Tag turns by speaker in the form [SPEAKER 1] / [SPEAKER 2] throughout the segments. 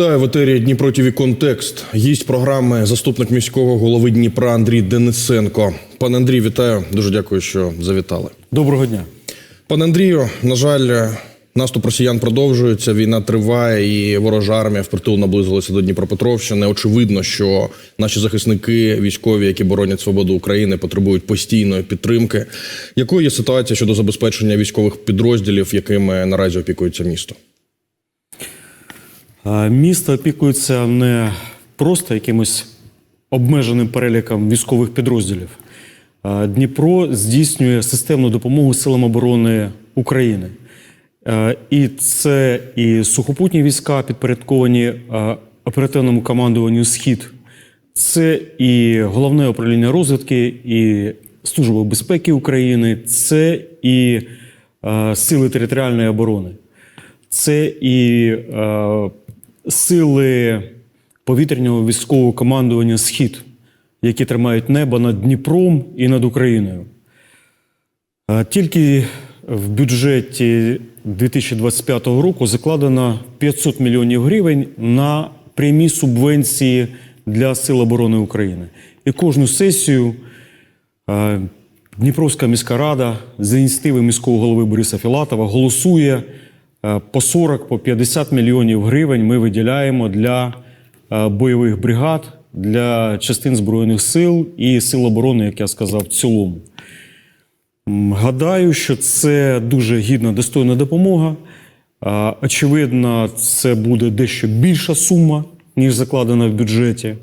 [SPEAKER 1] Вітаю в етері Дніпро ТВ Контекст. Гість програми заступник міського голови Дніпра Андрій Денисенко. Пане Андрій, вітаю. Дуже дякую, що завітали.
[SPEAKER 2] Доброго дня.
[SPEAKER 1] Пане Андрію, на жаль, наступ росіян продовжується. Війна триває, і ворожа армія впритул наблизилася до Дніпропетровщини. Очевидно, що наші захисники, військові, які боронять свободу України, потребують постійної підтримки. Якою є ситуація щодо забезпечення військових підрозділів, якими наразі опікується місто?
[SPEAKER 2] Е, Місто опікується не просто якимось обмеженим переліком військових підрозділів. Е, Дніпро здійснює системну допомогу силам оборони України. Е, І це і сухопутні війська, підпорядковані оперативному командуванню Схід, це і головне управління розвідки, і Служба безпеки України, це і сили територіальної оборони. Це і сили повітряного військового командування Схід, які тримають небо над Дніпром і над Україною. Тільки в бюджеті 2025 року закладено 500 мільйонів гривень на прямі субвенції для Сил оборони України. І кожну сесію Дніпровська міська рада з ініціативи міського голови Бориса Філатова голосує по 40, по 50 мільйонів гривень ми виділяємо для е, бойових бригад, для частин Збройних сил і сил оборони, як я сказав, в цілому. Гадаю, що це дуже гідна, достойна допомога. Очевидно, це буде дещо більша сума, ніж закладена в бюджеті.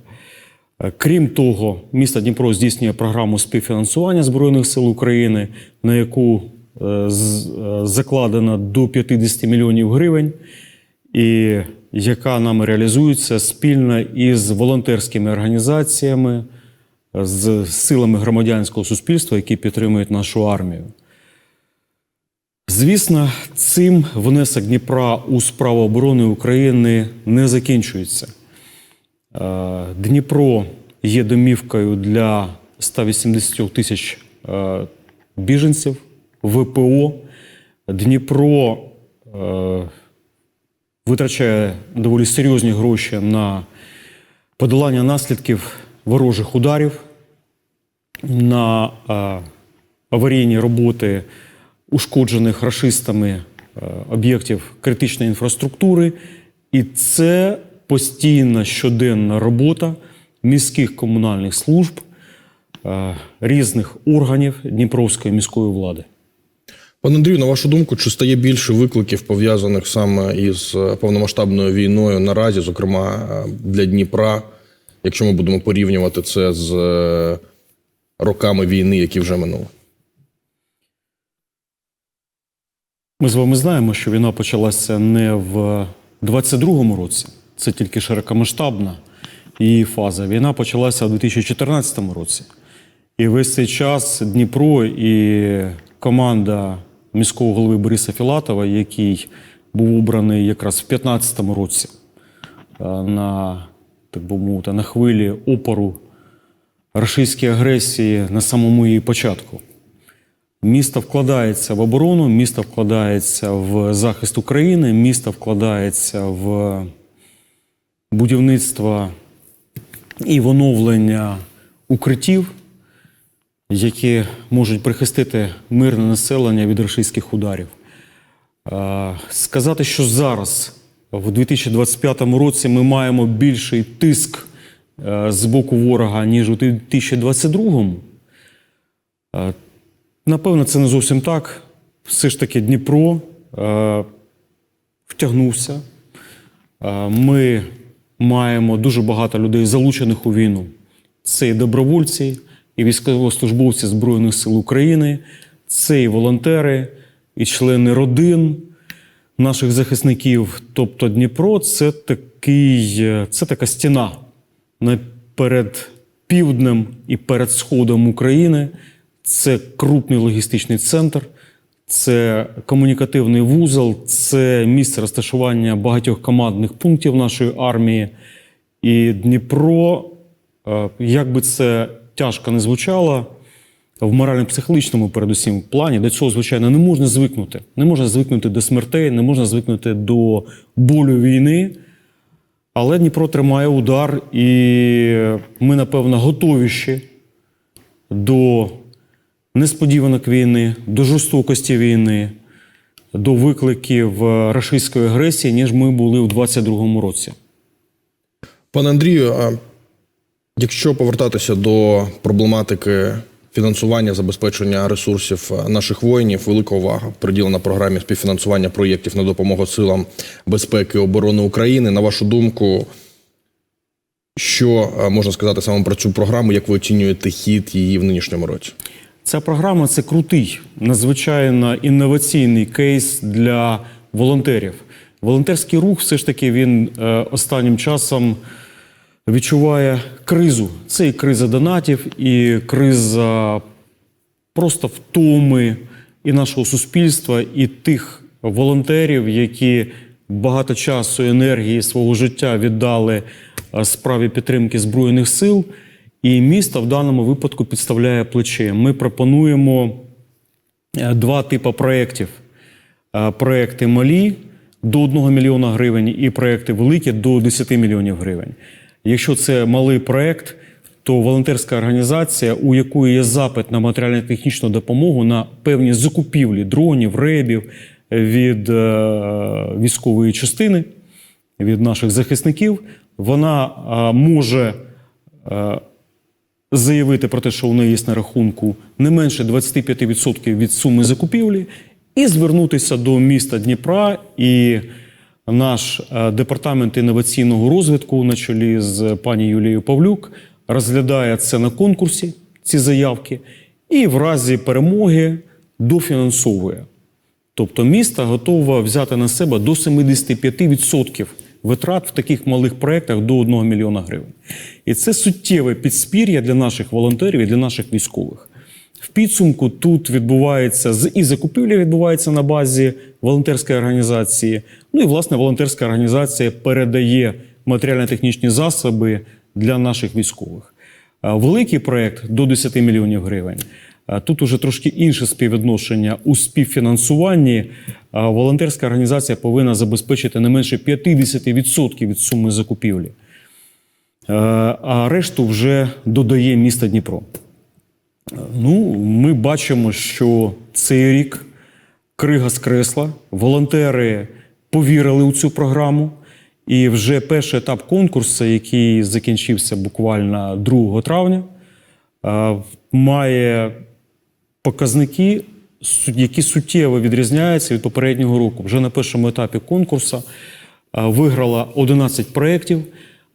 [SPEAKER 2] Е, Крім того, місто Дніпро здійснює програму співфінансування Збройних сил України, на яку е, е, закладено до 50 мільйонів гривень, і яка нами реалізується спільно із волонтерськими організаціями, з силами громадянського суспільства, які підтримують нашу армію. Звісно, цим внесок Дніпра у справу оборони України не закінчується. Е, Дніпро є домівкою для 180 тисяч біженців ВПО. Дніпро е, витрачає доволі серйозні гроші на подолання наслідків ворожих ударів, на е, аварійні роботи ушкоджених рашистами е, об'єктів критичної інфраструктури. І це постійна щоденна робота міських комунальних служб, різних органів Дніпровської міської влади.
[SPEAKER 1] Пане Андрію, на вашу думку, чи стає більше викликів пов'язаних саме із е, повномасштабною війною наразі, зокрема е, для Дніпра, якщо ми будемо порівнювати це з е, роками війни, які вже минули?
[SPEAKER 2] Ми з вами знаємо, що війна почалася не в 22-му році, це тільки широкомасштабна її фаза. Війна почалася у 2014 році. І весь цей час Дніпро і команда міського голови Бориса Філатова, який був обраний якраз в 2015 році е, на, так би мовити, на хвилі опору рашистській агресії на самому її початку. Місто вкладається в оборону, місто вкладається в захист України, місто вкладається в будівництво і в оновлення укриттів, які можуть прихистити мирне населення від рашистських ударів. Сказати, що зараз, в 2025 році, ми маємо більший тиск е, з боку ворога, ніж у 2022. Е, Напевно, це не зовсім так. Все ж таки Дніпро е, втягнувся. Е, ми маємо дуже багато людей, залучених у війну. Це і добровольці, і військовослужбовці Збройних сил України, це і волонтери, і члени родин наших захисників. Тобто Дніпро це, такий, е, це така стіна перед півднем і перед сходом України. Це крупний логістичний центр, це комунікативний вузол, це місце розташування багатьох командних пунктів нашої армії. І Дніпро, е, як би це тяжко не звучало, в морально-психологічному, передусім, плані до цього, звичайно, не можна звикнути. Не можна звикнути до смертей, не можна звикнути до болю війни. Але Дніпро тримає удар, і ми, напевно, готовіші до несподіванок війни, до жорстокості війни, до викликів е, рашистської агресії, ніж ми були у 2022 році.
[SPEAKER 1] Пане Андрію, якщо повертатися до проблематики фінансування забезпечення ресурсів е, наших воїнів, велика увага приділена програмі співфінансування проєктів на допомогу силам безпеки і оборони України. На вашу думку, що е, можна сказати саме про цю програму, як ви оцінюєте хід її в нинішньому році?
[SPEAKER 2] Ця програма це крутий, надзвичайно інноваційний кейс для волонтерів. Волонтерський рух все ж таки він е, останнім часом відчуває кризу. Це і криза донатів, і криза просто втоми і нашого суспільства, і тих волонтерів, які багато часу енергії свого життя віддали е, справі підтримки Збройних сил. І місто в даному випадку підставляє плече. Ми пропонуємо е, два типи проєктів: Е, проєкти малі до 1 мільйона гривень і проєкти великі до 10 мільйонів гривень. Якщо це малий проєкт, то волонтерська організація, у якої є запит на матеріально-технічну допомогу на певні закупівлі дронів, ребів від е, військової частини, від наших захисників, вона е, може е, заявити про те, що у неї є на рахунку не менше 25% від суми закупівлі, і звернутися до міста Дніпра і наш е, департамент інноваційного розвитку на чолі з пані Юлією Павлюк розглядає це на конкурсі, ці заявки, і в разі перемоги дофінансовує. Тобто місто готове взяти на себе до 75% витрат в таких малих проєктах до 1 мільйона гривень. І це суттєве підспір'я для наших волонтерів і для наших військових. В підсумку тут відбувається і закупівля відбувається на базі волонтерської організації. Ну і власне волонтерська організація передає матеріально-технічні засоби для наших військових. Великий проєкт до 10 мільйонів гривень. Тут уже трошки інше співвідношення у співфінансуванні. Волонтерська організація повинна забезпечити не менше 50% від суми закупівлі. Е, А решту вже додає місто Дніпро. Ну, ми бачимо, що цей рік крига скресла, волонтери повірили у цю програму. І вже перший етап конкурсу, який закінчився буквально 2 травня, е, має показники, які суттєво відрізняються від попереднього року. Вже на першому етапі конкурсу е, виграла 11 проєктів.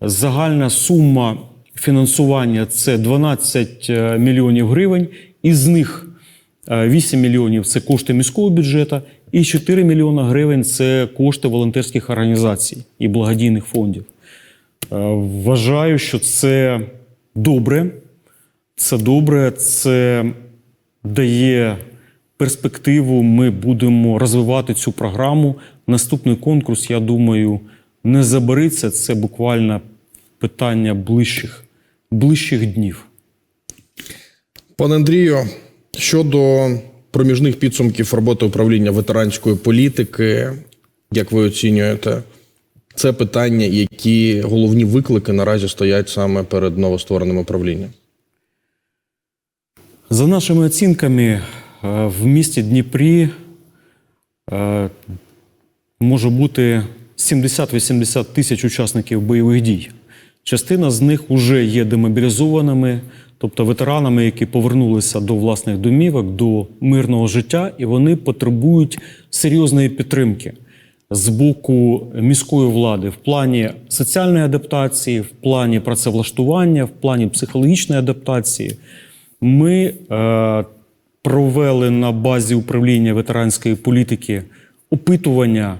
[SPEAKER 2] Загальна сума фінансування це 12 е, мільйонів гривень. Із них е, 8 мільйонів це кошти міського бюджету, і 4 мільйона гривень це кошти волонтерських організацій і благодійних фондів. Е, Вважаю, що це добре. Це добре, це дає перспективу. Ми будемо розвивати цю програму. Наступний конкурс, я думаю, не забериться. Це буквально питання ближчих, ближчих днів.
[SPEAKER 1] Пане Андрію, щодо проміжних підсумків роботи управління ветеранської політики, як ви оцінюєте, це питання, які головні виклики наразі стоять саме перед новоствореним управлінням?
[SPEAKER 2] За нашими оцінками, е, в місті Дніпрі е, може бути 70-80 тисяч учасників бойових дій. Частина з них вже є демобілізованими, тобто ветеранами, які повернулися до власних домівок, до мирного життя, і вони потребують серйозної підтримки з боку міської влади в плані соціальної адаптації, в плані працевлаштування, в плані психологічної адаптації. Ми е, провели на базі управління ветеранської політики опитування.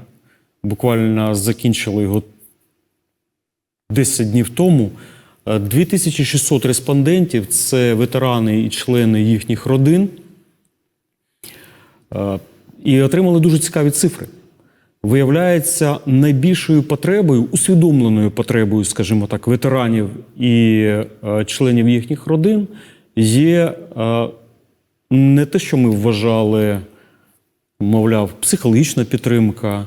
[SPEAKER 2] Буквально закінчили його 10 днів тому. Е, 2600 респондентів це ветерани і члени їхніх родин. Е, І отримали дуже цікаві цифри. Виявляється, найбільшою потребою, усвідомленою потребою, скажімо так, ветеранів і е, членів їхніх родин є е, не те, що ми вважали, мовляв, психологічна підтримка,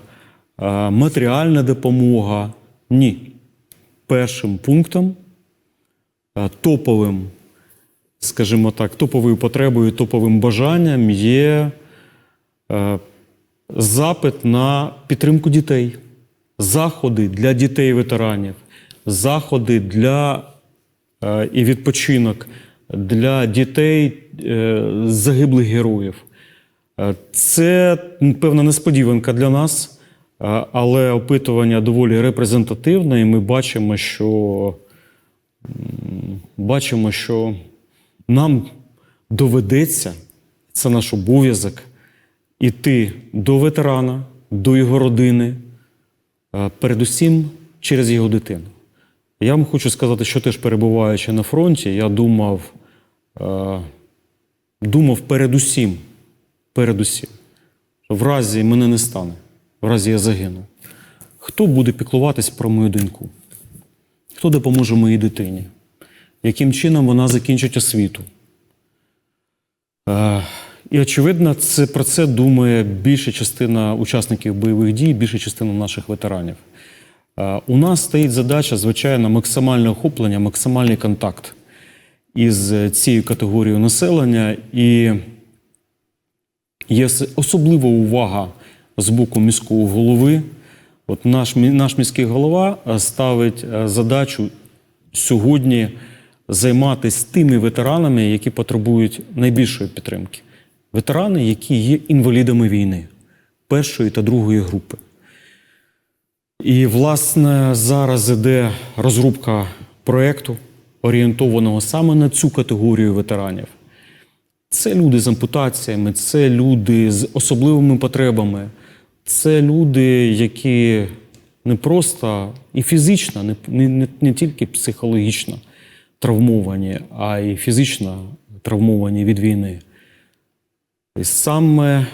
[SPEAKER 2] е, матеріальна допомога. Ні. Першим пунктом, топовим, скажімо так, топовою потребою, топовим бажанням є запит на підтримку дітей, заходи для дітей ветеранів, заходи для і відпочинок для дітей е, загиблих героїв. Е, Це певна несподіванка для нас, але опитування доволі репрезентативне, і ми бачимо, що, бачимо, що нам доведеться, це наш обов'язок, іти до ветерана, до його родини, передусім через його дитину. Я вам хочу сказати, що теж перебуваючи на фронті, я думав, думав передусім, передусім, в разі мене не стане, в разі я загину. Хто буде піклуватись про мою доньку? Хто допоможе моїй дитині? Яким чином вона закінчить освіту? Е, і очевидно, це про це думає більша частина учасників бойових дій, більша частина наших ветеранів. Е, У нас стоїть задача, звичайно, максимальне охоплення, максимальний контакт із е, цією категорією населення, і є особлива увага з боку міського голови. От наш, наш міський голова е, ставить е, задачу сьогодні займатися тими ветеранами, які потребують найбільшої підтримки. Ветерани, які є інвалідами війни першої та другої групи. І, власне, зараз іде розробка проєкту, орієнтованого саме на цю категорію ветеранів. Це люди з ампутаціями, це люди з особливими потребами, це люди, які не просто і фізично, не, не, не, тільки психологічно травмовані, а й фізично травмовані від війни. І саме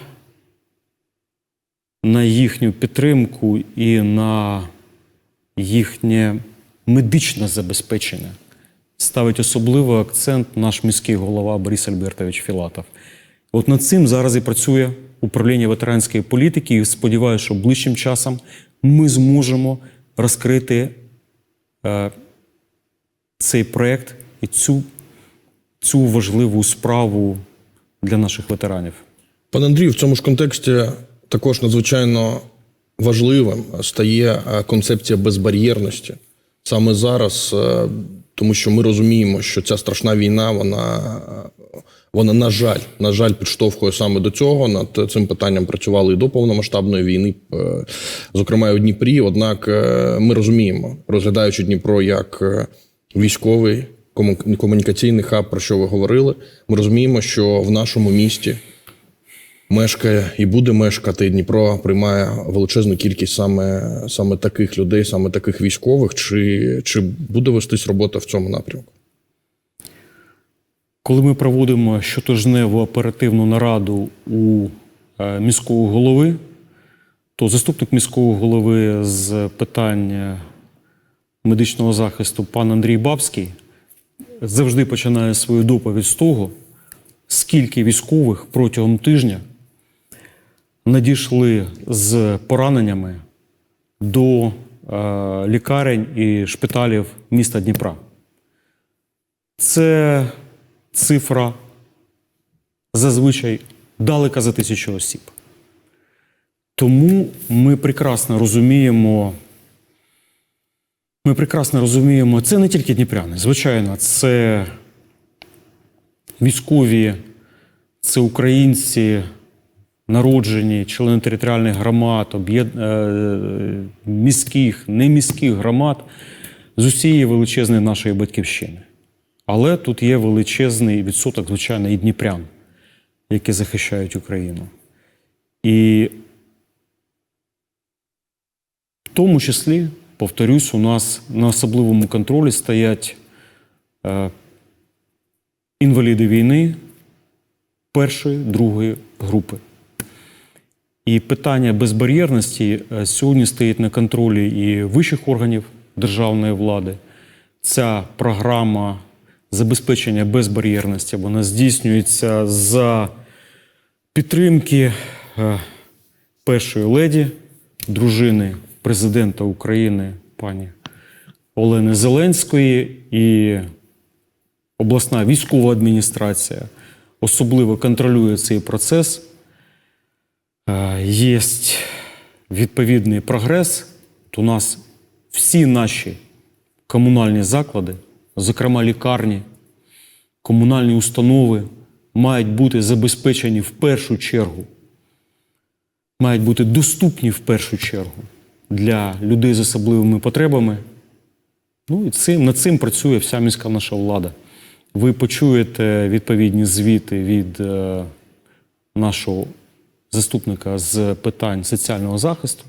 [SPEAKER 2] на їхню підтримку і на їхнє медичне забезпечення ставить особливий акцент наш міський голова Борис Альбертович Філатов. От над цим зараз і працює управління ветеранської політики, і сподіваюся, що ближчим часом ми зможемо розкрити е, цей проєкт і цю, цю важливу справу для наших ветеранів.
[SPEAKER 1] Пане Андрію, в цьому ж контексті також надзвичайно важливим стає е, концепція безбар'єрності саме зараз, е, тому що ми розуміємо, що ця страшна війна, вона, е, вона на жаль, на жаль, підштовхує саме до цього. Над цим питанням працювали і до повномасштабної війни, е, зокрема і у Дніпрі. Однак е, ми розуміємо, розглядаючи Дніпро як е, військовий комунікаційний хаб, про що ви говорили, ми розуміємо, що в нашому місті мешкає і буде мешкати. Дніпро приймає величезну кількість саме, саме таких людей, саме таких військових. Чи, чи буде вестись робота в цьому напрямку?
[SPEAKER 2] Коли ми проводимо щотижневу оперативну нараду у е, міського голови, то заступник міського голови з питань медичного захисту пан Андрій Бабський завжди починає свою доповідь з того, скільки військових протягом тижня надійшли з пораненнями до е, лікарень і шпиталів міста Дніпра. Це цифра зазвичай далека за тисячу осіб. Тому ми прекрасно розуміємо, ми прекрасно розуміємо, це не тільки дніпряни, звичайно, це військові, це українці, народжені, члени територіальних громад, е, міських, неміських громад з усієї величезної нашої батьківщини. Але тут є величезний відсоток, звичайно, і дніпрян, які захищають Україну. І в тому числі, повторюсь, у нас на особливому контролі стоять е, інваліди війни першої, другої групи. І питання безбар'єрності е, сьогодні стоїть на контролі і вищих органів державної влади. Ця програма забезпечення безбар'єрності вона здійснюється за підтримки е, першої леді, дружини президента України пані Олени Зеленської і обласна військова адміністрація особливо контролює цей процес. Е, Є відповідний прогрес. У нас всі наші комунальні заклади, зокрема лікарні, комунальні установи, мають бути забезпечені в першу чергу, мають бути доступні в першу чергу для людей з особливими потребами. Ну і цим, над цим працює вся міська наша влада. Ви почуєте відповідні звіти від е, нашого заступника з питань соціального захисту,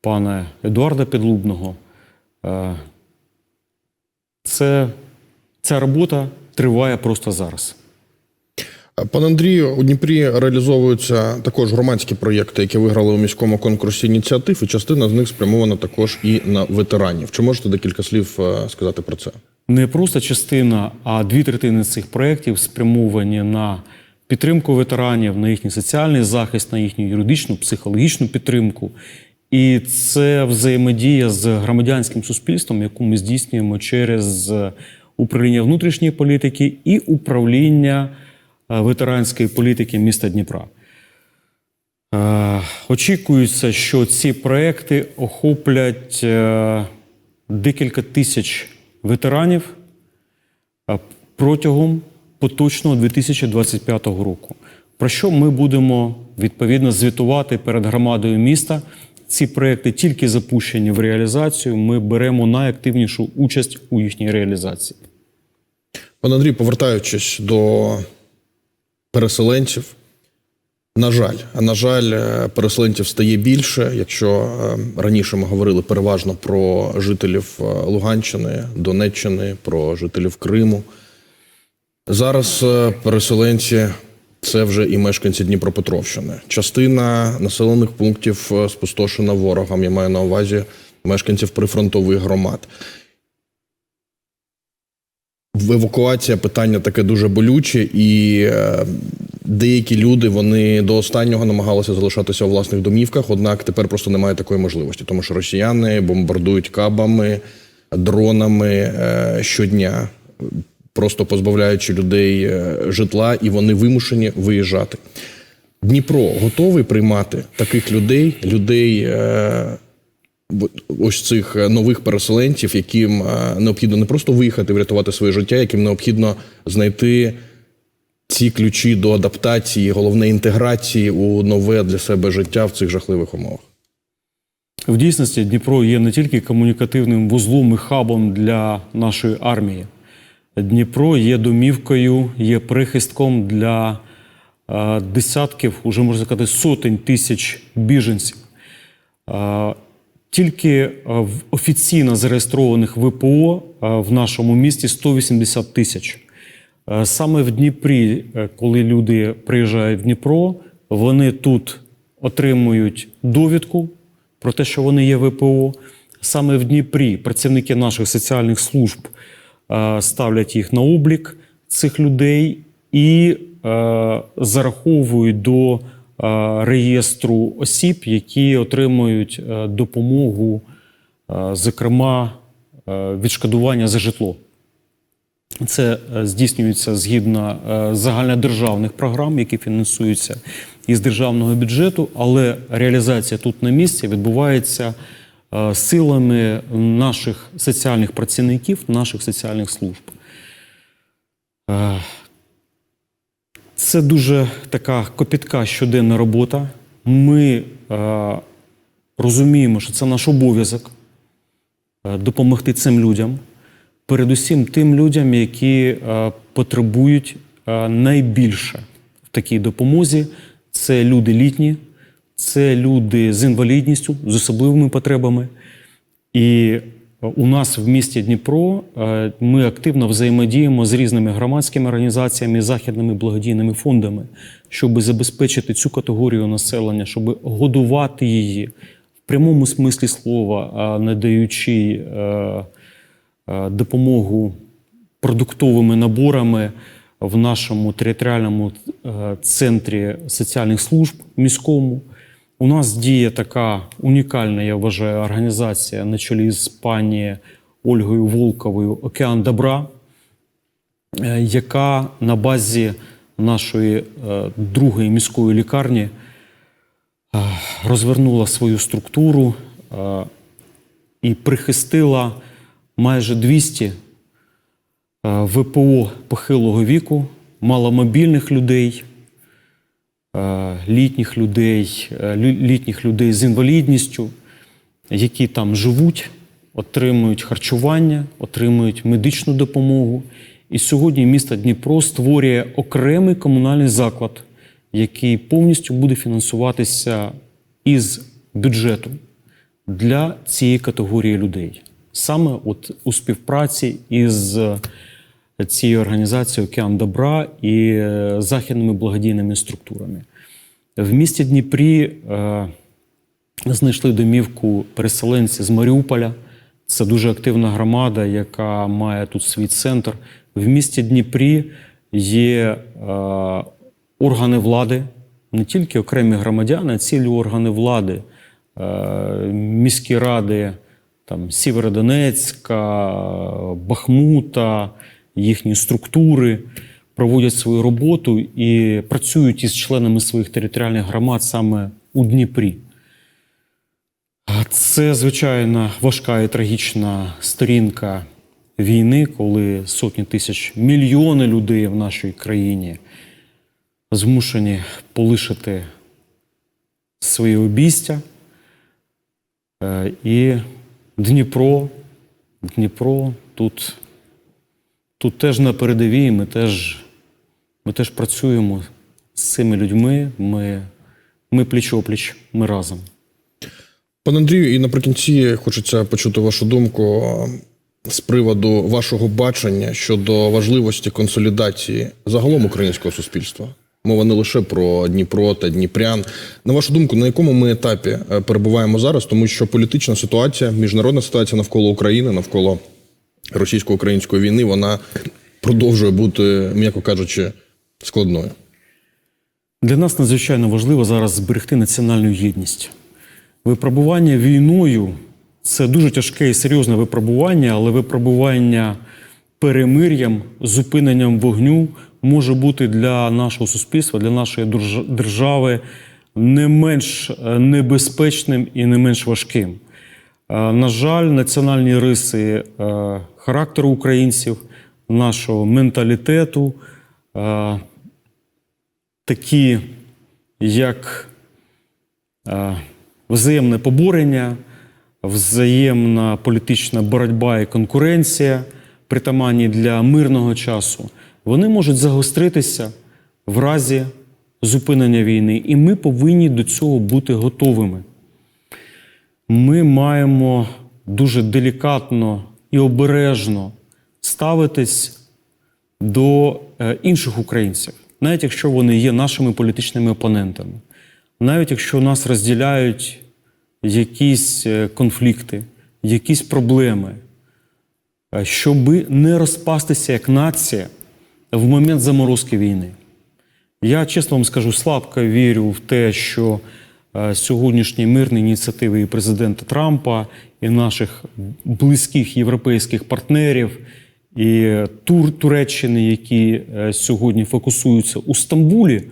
[SPEAKER 2] пана Едуарда Підлубного. Е, це, ця робота триває просто зараз.
[SPEAKER 1] Пане Андрію, у Дніпрі реалізовуються також громадські проєкти, які виграли у міському конкурсі ініціатив, і частина з них спрямована також і на ветеранів. Чи можете декілька слів е, сказати про це?
[SPEAKER 2] Не просто частина, а дві третини цих проєктів спрямовані на підтримку ветеранів, на їхній соціальний захист, на їхню юридичну, психологічну підтримку. І це взаємодія з громадянським суспільством, яку ми здійснюємо через управління внутрішньої політики і управління е, ветеранської політики міста Дніпра. Е, Очікується, що ці проекти охоплять е, декілька тисяч ветеранів е, протягом поточного 2025 року. Про що ми будемо відповідно звітувати перед громадою міста? Ці проекти тільки запущені в реалізацію. Ми беремо найактивнішу участь у їхній реалізації.
[SPEAKER 1] Пане Андрій, повертаючись до переселенців, на жаль, на жаль, е, переселенців стає більше. Якщо е, раніше ми говорили переважно про жителів е, Луганщини, Донеччини, про жителів Криму. Зараз переселенці це вже і мешканці Дніпропетровщини. Частина населених пунктів е, спустошена ворогом. Я маю на увазі мешканців прифронтових громад. Евакуація питання таке дуже болюче, і е, деякі люди вони до останнього намагалися залишатися у власних домівках, однак тепер просто немає такої можливості, тому що росіяни бомбардують кабами, дронами е, щодня, просто позбавляючи людей е, житла, і вони вимушені виїжджати. Дніпро готовий приймати таких людей, людей. Е, ось цих е, нових переселенців, яким необхідно не просто виїхати, врятувати своє життя, яким необхідно знайти ці ключі до адаптації, головне інтеграції у нове для себе життя в цих жахливих умовах.
[SPEAKER 2] В дійсності Дніпро є не тільки комунікативним вузлом і хабом для нашої армії. Дніпро є домівкою, є прихистком для е, десятків, уже можна сказати, сотень тисяч біженців. Е, Тільки е, в офіційно зареєстрованих ВПО в нашому місті 180 тисяч. Саме в Дніпрі, коли люди приїжджають в Дніпро, вони тут отримують довідку про те, що вони є ВПО. Саме в Дніпрі працівники наших соціальних служб ставлять їх на облік цих людей і е, зараховують до е, реєстру осіб, які отримують е, допомогу, е, зокрема, е, відшкодування за житло. Це е, здійснюється згідно е, загальнодержавних програм, які фінансуються із державного бюджету, але реалізація тут на місці відбувається е, силами наших соціальних працівників, наших соціальних служб. Е, Це дуже така копітка щоденна робота. Ми е, розуміємо, що це наш обов'язок е, допомогти цим людям, передусім тим людям, які е, потребують е, найбільше в такій допомозі. Це люди літні, це люди з інвалідністю, з особливими потребами. І е, у нас в місті Дніпро е, ми активно взаємодіємо з різними громадськими організаціями, західними благодійними фондами, щоб забезпечити цю категорію населення, щоб годувати її в прямому смислі слова, а не даючи е, допомогу продуктовими наборами в нашому територіальному центрі соціальних служб міському. У нас діє така унікальна, я вважаю, організація на чолі з пані Ольгою Волковою Океан добра, е, яка на базі нашої е, другої міської лікарні е, розвернула свою структуру і прихистила майже 200 е, ВПО похилого віку, маломобільних людей, літніх людей, е, літніх людей з інвалідністю, які там живуть, отримують харчування, отримують медичну допомогу. І сьогодні місто Дніпро створює окремий комунальний заклад, який повністю буде фінансуватися із бюджету для цієї категорії людей. Саме от у співпраці із е, цією організацією Океан Добра і е, західними благодійними структурами. В місті Дніпрі е, знайшли домівку переселенці з Маріуполя. Це дуже активна громада, яка має тут свій центр. В місті Дніпрі є е, органи влади, не тільки окремі громадяни, а цілі органи влади, міські ради там, Сєвєродонецька, Бахмута, їхні структури проводять свою роботу і працюють із членами своїх територіальних громад саме у Дніпрі. Це, звичайно, важка і трагічна сторінка війни, коли сотні тисяч, мільйони людей в нашій країні змушені полишити своє обійстя. Е, І Дніпро, Дніпро тут, тут теж на передовій, ми теж, ми теж працюємо з цими людьми. Ми, ми пліч-опліч, ми разом.
[SPEAKER 1] Пане Андрію, і наприкінці хочеться почути вашу думку з приводу вашого бачення щодо важливості консолідації загалом українського суспільства. Мова не лише про Дніпро та Дніпрян. На вашу думку, на якому ми етапі е, перебуваємо зараз, тому що політична ситуація, міжнародна ситуація навколо України, навколо російсько-української війни, вона продовжує бути, м'яко кажучи, складною.
[SPEAKER 2] Для нас надзвичайно важливо зараз зберегти національну єдність. Випробування війною це дуже тяжке і серйозне випробування, але випробування перемир'ям, зупиненням вогню може бути для нашого суспільства, для нашої держави не менш е, небезпечним і не менш важким. Е, На жаль, національні риси е, характеру українців, нашого менталітету, е, такі, як взаємне поборення, взаємна політична боротьба і конкуренція, притаманні для мирного часу, вони можуть загостритися в разі зупинення війни. І ми повинні до цього бути готовими. Ми маємо дуже делікатно і обережно ставитись до е, інших українців, навіть якщо вони є нашими політичними опонентами, навіть якщо нас розділяють якісь е, конфлікти, якісь проблеми, е, щоби не розпастися як нація в момент заморозки війни. Я чесно вам скажу, слабко вірю в те, що сьогоднішні мирні ініціативи і президента Трампа, і наших близьких європейських партнерів, і Тур Туреччини, які е, сьогодні фокусуються у Стамбулі,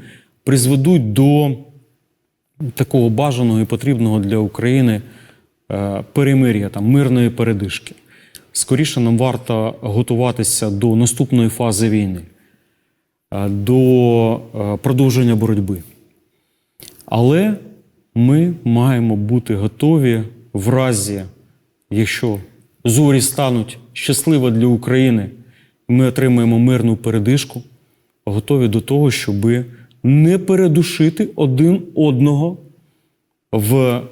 [SPEAKER 2] призведуть до такого бажаного і потрібного для України е, перемир'я, там, мирної передишки. Скоріше нам варто готуватися до наступної фази війни, е, до е, продовження боротьби. Але ми маємо бути готові в разі, якщо зорі стануть щасливо для України, ми отримаємо мирну передишку, готові до того, щоб не передушити один одного в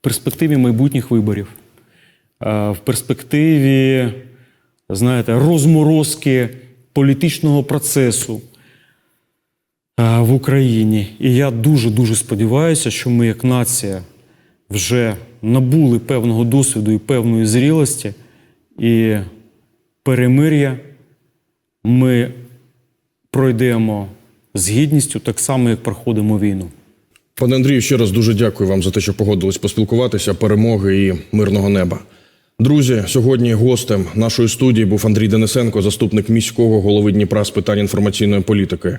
[SPEAKER 2] перспективі майбутніх виборів, е, в перспективі, знаєте, розморозки політичного процесу в Україні. І я дуже дуже сподіваюся, що ми, як нація, вже набули певного досвіду і певної зрілості, і перемир'я ми пройдемо з гідністю, так само, як проходимо війну.
[SPEAKER 1] Пане Андрію, ще раз дуже дякую вам за те, що погодились поспілкуватися. Перемоги і мирного неба. Друзі, сьогодні гостем нашої студії був Андрій Денисенко, заступник міського голови Дніпра з питань інформаційної політики.